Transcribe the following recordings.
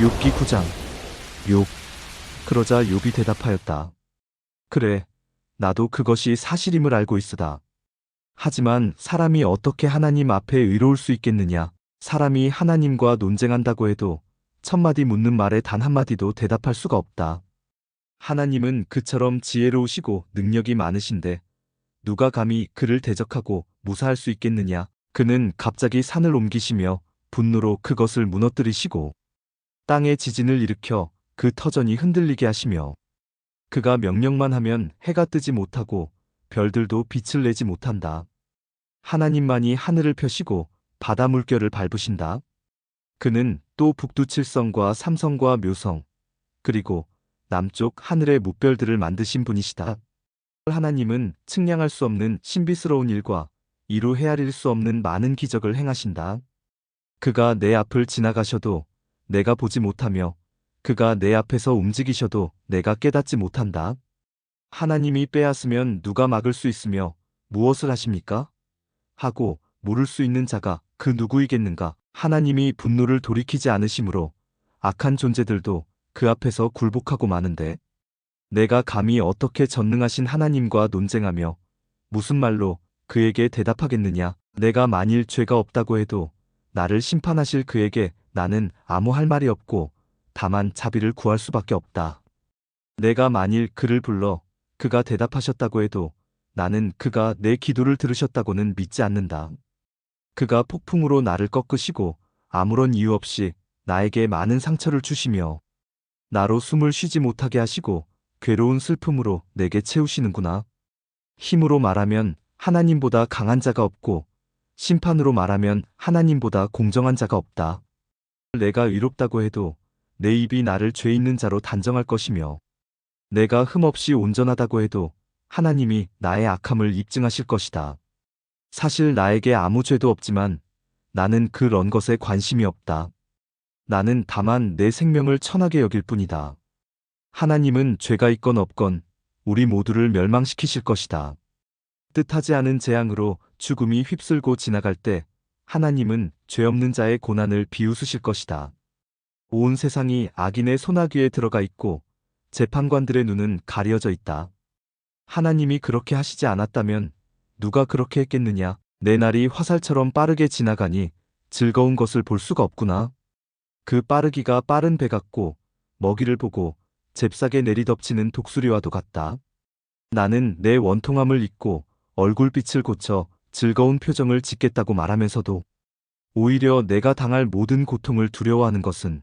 욥기 9장 욥 그러자 욥이 대답하였다. 그래 나도 그것이 사실임을 알고 있으다. 하지만 사람이 어떻게 하나님 앞에 의로울 수 있겠느냐? 사람이 하나님과 논쟁한다고 해도 첫마디 묻는 말에 단 한마디도 대답할 수가 없다. 하나님은 그처럼 지혜로우시고 능력이 많으신데 누가 감히 그를 대적하고 무사할 수 있겠느냐? 그는 갑자기 산을 옮기시며 분노로 그것을 무너뜨리시고 땅에 지진을 일으켜 그 터전이 흔들리게 하시며 그가 명령만 하면 해가 뜨지 못하고 별들도 빛을 내지 못한다. 하나님만이 하늘을 펴시고 바다 물결을 밟으신다. 그는 또 북두칠성과 삼성과 묘성 그리고 남쪽 하늘의 무별들을 만드신 분이시다. 하나님은 측량할 수 없는 신비스러운 일과 이루 헤아릴 수 없는 많은 기적을 행하신다. 그가 내 앞을 지나가셔도 내가 보지 못하며 그가 내 앞에서 움직이셔도 내가 깨닫지 못한다. 하나님이 빼앗으면 누가 막을 수 있으며 무엇을 하십니까? 하고 물을 수 있는 자가 그 누구이겠는가? 하나님이 분노를 돌이키지 않으시므로 악한 존재들도 그 앞에서 굴복하고 마는데 내가 감히 어떻게 전능하신 하나님과 논쟁하며 무슨 말로 그에게 대답하겠느냐? 내가 만일 죄가 없다고 해도 나를 심판하실 그에게 나는 아무 할 말이 없고 다만 자비를 구할 수밖에 없다. 내가 만일 그를 불러 그가 대답하셨다고 해도 나는 그가 내 기도를 들으셨다고는 믿지 않는다. 그가 폭풍으로 나를 꺾으시고 아무런 이유 없이 나에게 많은 상처를 주시며 나로 숨을 쉬지 못하게 하시고 괴로운 슬픔으로 내게 채우시는구나. 힘으로 말하면 하나님보다 강한 자가 없고 심판으로 말하면 하나님보다 공정한 자가 없다. 내가 의롭다고 해도 내 입이 나를 죄 있는 자로 단정할 것이며 내가 흠없이 온전하다고 해도 하나님이 나의 악함을 입증하실 것이다. 사실 나에게 아무 죄도 없지만 나는 그런 것에 관심이 없다. 나는 다만 내 생명을 천하게 여길 뿐이다. 하나님은 죄가 있건 없건 우리 모두를 멸망시키실 것이다. 뜻하지 않은 재앙으로 죽음이 휩쓸고 지나갈 때 하나님은 죄 없는 자의 고난을 비웃으실 것이다. 온 세상이 악인의 소나귀에 들어가 있고 재판관들의 눈은 가려져 있다. 하나님이 그렇게 하시지 않았다면 누가 그렇게 했겠느냐? 내 날이 화살처럼 빠르게 지나가니 즐거운 것을 볼 수가 없구나. 그 빠르기가 빠른 배 같고 먹이를 보고 잽싸게 내리덮치는 독수리와도 같다. 나는 내 원통함을 잊고 얼굴빛을 고쳐 즐거운 표정을 짓겠다고 말하면서도 오히려 내가 당할 모든 고통을 두려워하는 것은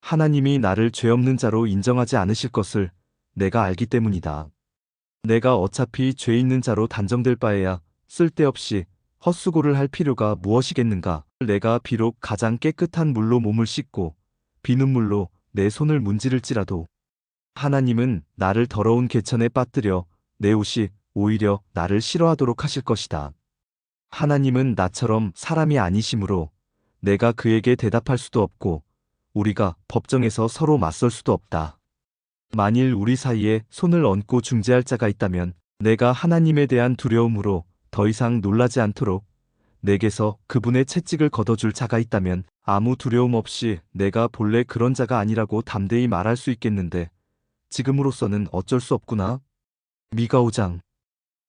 하나님이 나를 죄 없는 자로 인정하지 않으실 것을 내가 알기 때문이다. 내가 어차피 죄 있는 자로 단정될 바에야 쓸데없이 헛수고를 할 필요가 무엇이겠는가? 내가 비록 가장 깨끗한 물로 몸을 씻고 비눗물로 내 손을 문지를지라도 하나님은 나를 더러운 개천에 빠뜨려 내 옷이 오히려 나를 싫어하도록 하실 것이다. 하나님은 나처럼 사람이 아니시므로 내가 그에게 대답할 수도 없고 우리가 법정에서 서로 맞설 수도 없다. 만일 우리 사이에 손을 얹고 중재할 자가 있다면 내가 하나님에 대한 두려움으로 더 이상 놀라지 않도록 내게서 그분의 채찍을 걷어줄 자가 있다면 아무 두려움 없이 내가 본래 그런 자가 아니라고 담대히 말할 수 있겠는데 지금으로서는 어쩔 수 없구나. 미가 5장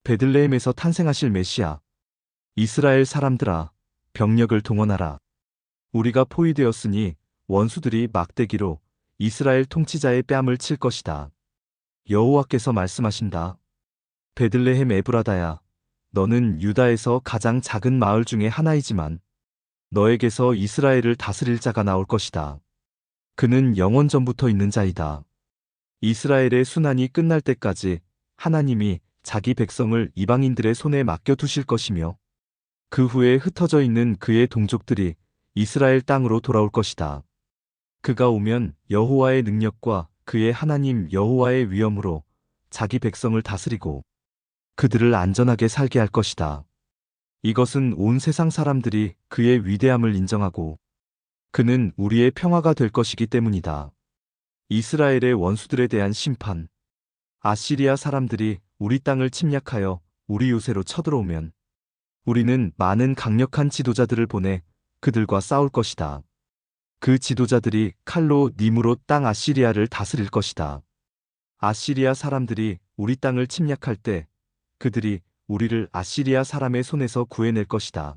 베들레헴에서 탄생하실 메시아 이스라엘 사람들아 병력을 동원하라. 우리가 포위되었으니 원수들이 막대기로 이스라엘 통치자의 뺨을 칠 것이다. 여호와께서 말씀하신다. 베들레헴 에브라다야 너는 유다에서 가장 작은 마을 중에 하나이지만 너에게서 이스라엘을 다스릴 자가 나올 것이다. 그는 영원 전부터 있는 자이다. 이스라엘의 순환이 끝날 때까지 하나님이 자기 백성을 이방인들의 손에 맡겨 두실 것이며 그 후에 흩어져 있는 그의 동족들이 이스라엘 땅으로 돌아올 것이다. 그가 오면 여호와의 능력과 그의 하나님 여호와의 위엄으로 자기 백성을 다스리고 그들을 안전하게 살게 할 것이다. 이것은 온 세상 사람들이 그의 위대함을 인정하고 그는 우리의 평화가 될 것이기 때문이다. 이스라엘의 원수들에 대한 심판. 아시리아 사람들이 우리 땅을 침략하여 우리 요새로 쳐들어오면 우리는 많은 강력한 지도자들을 보내 그들과 싸울 것이다. 그 지도자들이 칼로 님으로 땅 아시리아를 다스릴 것이다. 아시리아 사람들이 우리 땅을 침략할 때 그들이 우리를 아시리아 사람의 손에서 구해낼 것이다.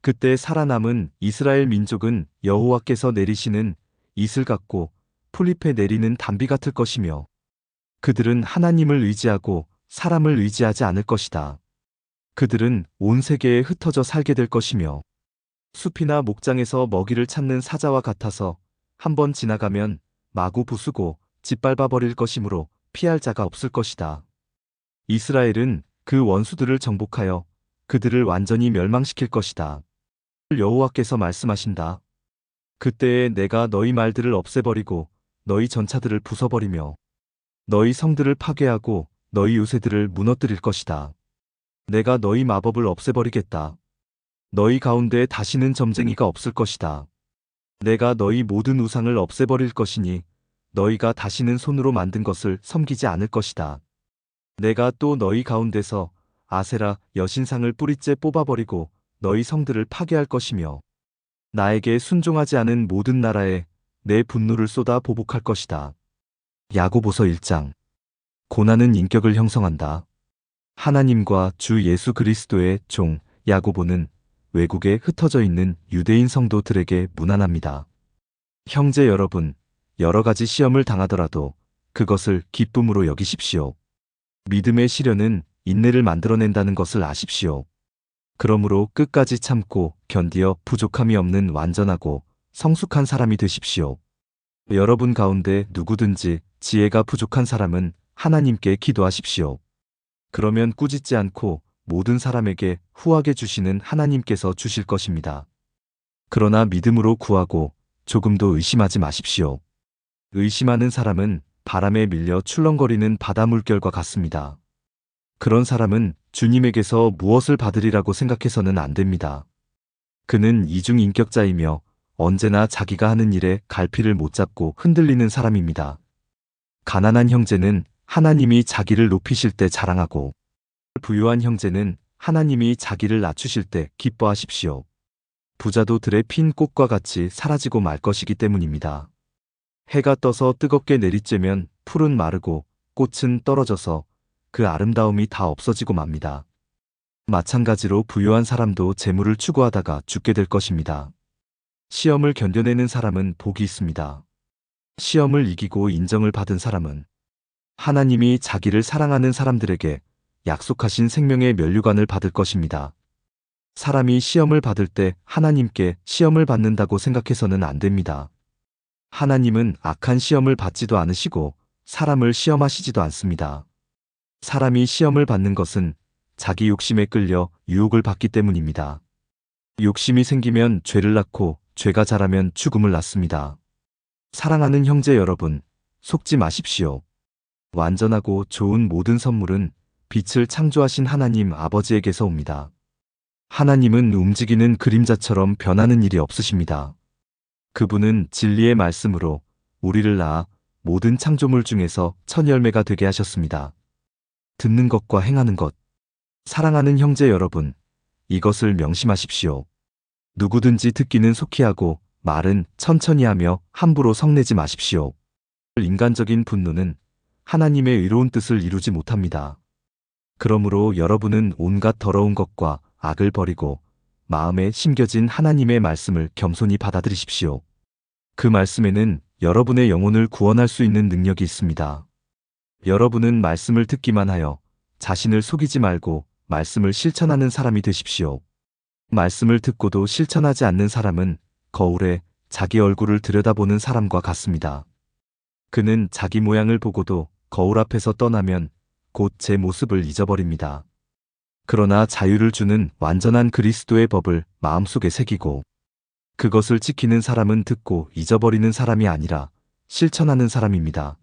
그때 살아남은 이스라엘 민족은 여호와께서 내리시는 이슬 같고 풀잎에 내리는 단비 같을 것이며 그들은 하나님을 의지하고 사람을 의지하지 않을 것이다. 그들은 온 세계에 흩어져 살게 될 것이며 숲이나 목장에서 먹이를 찾는 사자와 같아서 한번 지나가면 마구 부수고 짓밟아 버릴 것이므로 피할 자가 없을 것이다. 이스라엘은 그 원수들을 정복하여 그들을 완전히 멸망시킬 것이다. 여호와께서 말씀하신다. 그때에 내가 너희 말들을 없애버리고 너희 전차들을 부숴버리며 너희 성들을 파괴하고 너희 요새들을 무너뜨릴 것이다. 내가 너희 마법을 없애버리겠다. 너희 가운데 다시는 점쟁이가 없을 것이다. 내가 너희 모든 우상을 없애버릴 것이니 너희가 다시는 손으로 만든 것을 섬기지 않을 것이다. 내가 또 너희 가운데서 아세라 여신상을 뿌리째 뽑아버리고 너희 성들을 파괴할 것이며 나에게 순종하지 않은 모든 나라에 내 분노를 쏟아 보복할 것이다. 야고보서 1장 고난은 인격을 형성한다. 하나님과 주 예수 그리스도의 종 야고보는 외국에 흩어져 있는 유대인 성도들에게 무난합니다. 형제 여러분, 여러 가지 시험을 당하더라도 그것을 기쁨으로 여기십시오. 믿음의 시련은 인내를 만들어낸다는 것을 아십시오. 그러므로 끝까지 참고 견디어 부족함이 없는 완전하고 성숙한 사람이 되십시오. 여러분 가운데 누구든지 지혜가 부족한 사람은 하나님께 기도하십시오. 그러면 꾸짖지 않고 모든 사람에게 후하게 주시는 하나님께서 주실 것입니다. 그러나 믿음으로 구하고 조금도 의심하지 마십시오. 의심하는 사람은 바람에 밀려 출렁거리는 바다 물결과 같습니다. 그런 사람은 주님에게서 무엇을 받으리라고 생각해서는 안 됩니다. 그는 이중인격자이며 언제나 자기가 하는 일에 갈피를 못 잡고 흔들리는 사람입니다. 가난한 형제는 하나님이 자기를 높이실 때 자랑하고 부유한 형제는 하나님이 자기를 낮추실 때 기뻐하십시오. 부자도 들의 핀 꽃과 같이 사라지고 말 것이기 때문입니다. 해가 떠서 뜨겁게 내리쬐면 풀은 마르고 꽃은 떨어져서 그 아름다움이 다 없어지고 맙니다. 마찬가지로 부유한 사람도 재물을 추구하다가 죽게 될 것입니다. 시험을 견뎌내는 사람은 복이 있습니다. 시험을 이기고 인정을 받은 사람은 하나님이 자기를 사랑하는 사람들에게 약속하신 생명의 면류관을 받을 것입니다. 사람이 시험을 받을 때 하나님께 시험을 받는다고 생각해서는 안 됩니다. 하나님은 악한 시험을 받지도 않으시고 사람을 시험하시지도 않습니다. 사람이 시험을 받는 것은 자기 욕심에 끌려 유혹을 받기 때문입니다. 욕심이 생기면 죄를 낳고 죄가 자라면 죽음을 낳습니다. 사랑하는 형제 여러분, 속지 마십시오. 완전하고 좋은 모든 선물은 빛을 창조하신 하나님 아버지에게서 옵니다. 하나님은 움직이는 그림자처럼 변하는 일이 없으십니다. 그분은 진리의 말씀으로 우리를 낳아 모든 창조물 중에서 첫 열매가 되게 하셨습니다. 듣는 것과 행하는 것. 사랑하는 형제 여러분, 이것을 명심하십시오. 누구든지 듣기는 속히 하고 말은 천천히 하며 함부로 성내지 마십시오. 인간적인 분노는 하나님의 의로운 뜻을 이루지 못합니다. 그러므로 여러분은 온갖 더러운 것과 악을 버리고 마음에 심겨진 하나님의 말씀을 겸손히 받아들이십시오. 그 말씀에는 여러분의 영혼을 구원할 수 있는 능력이 있습니다. 여러분은 말씀을 듣기만 하여 자신을 속이지 말고 말씀을 실천하는 사람이 되십시오. 말씀을 듣고도 실천하지 않는 사람은 거울에 자기 얼굴을 들여다보는 사람과 같습니다. 그는 자기 모양을 보고도 거울 앞에서 떠나면 곧 제 모습을 잊어버립니다. 그러나 자유를 주는 완전한 그리스도의 법을 마음속에 새기고 그것을 지키는 사람은 듣고 잊어버리는 사람이 아니라 실천하는 사람입니다.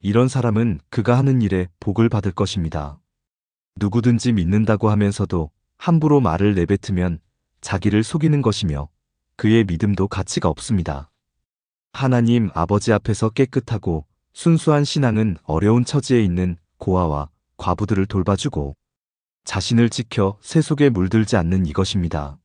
이런 사람은 그가 하는 일에 복을 받을 것입니다. 누구든지 믿는다고 하면서도 함부로 말을 내뱉으면 자기를 속이는 것이며 그의 믿음도 가치가 없습니다. 하나님 아버지 앞에서 깨끗하고 순수한 신앙은 어려운 처지에 있는 고아와 과부들을 돌봐주고 자신을 지켜 새 속에 물들지 않는 이것입니다.